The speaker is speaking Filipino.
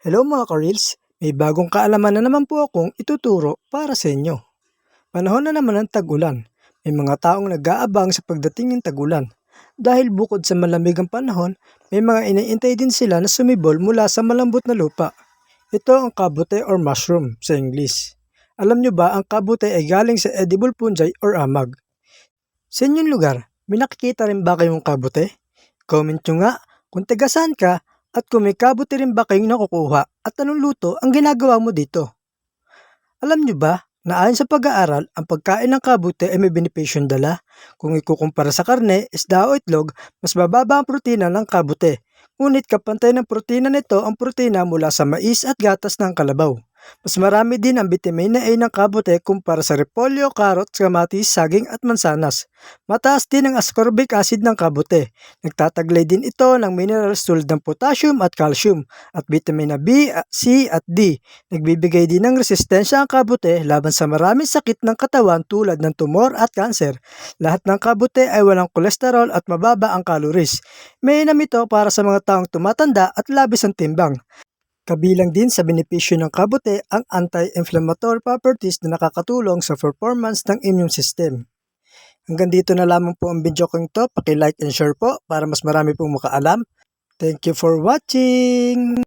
Hello mga ka-reels, may bagong kaalaman na naman po akong ituturo para sa inyo. Panahon na naman ng tag-ulan. May mga taong nag-aabang sa pagdating ng tag-ulan. Dahil bukod sa malamig ang panahon, may mga iniintay din sila na sumibol mula sa malambot na lupa. Ito ang kabute or mushroom sa English. Alam nyo ba ang kabute ay galing sa edible fungi or amag? Sa inyong lugar, may nakikita rin ba kayong kabute? Comment nyo nga kung taga saan ka at kung may kabute rin ba kayong nakukuha at anong luto ang ginagawa mo dito? Alam nyo ba na ayon sa pag-aaral, ang pagkain ng kabute ay may benepisyong dala? Kung ikukumpara sa karne, isda o itlog, mas bababa ang protina ng kabute. Ngunit kapantay ng protina nito ang protina mula sa mais at gatas ng kalabaw. Mas marami din ang vitamina A ng kabute kumpara sa repolyo, karot, kamatis, saging at mansanas. Mataas din ang ascorbic acid ng kabute. Nagtataglay din ito ng minerals tulad ng potassium at calcium at vitamina B, C at D. Nagbibigay din ng resistensya ang kabute laban sa maraming sakit ng katawan tulad ng tumor at kanser. Lahat ng kabute ay walang kolesterol at mababa ang calories. May inam ito para sa mga taong tumatanda at labis ang timbang. Kabilang din sa benepisyo ng kabute ang anti-inflammatory properties na nakakatulong sa performance ng immune system. Hanggang dito na lamang po ang video kong ito. Paki-like and share po para mas marami pong makaalam. Thank you for watching!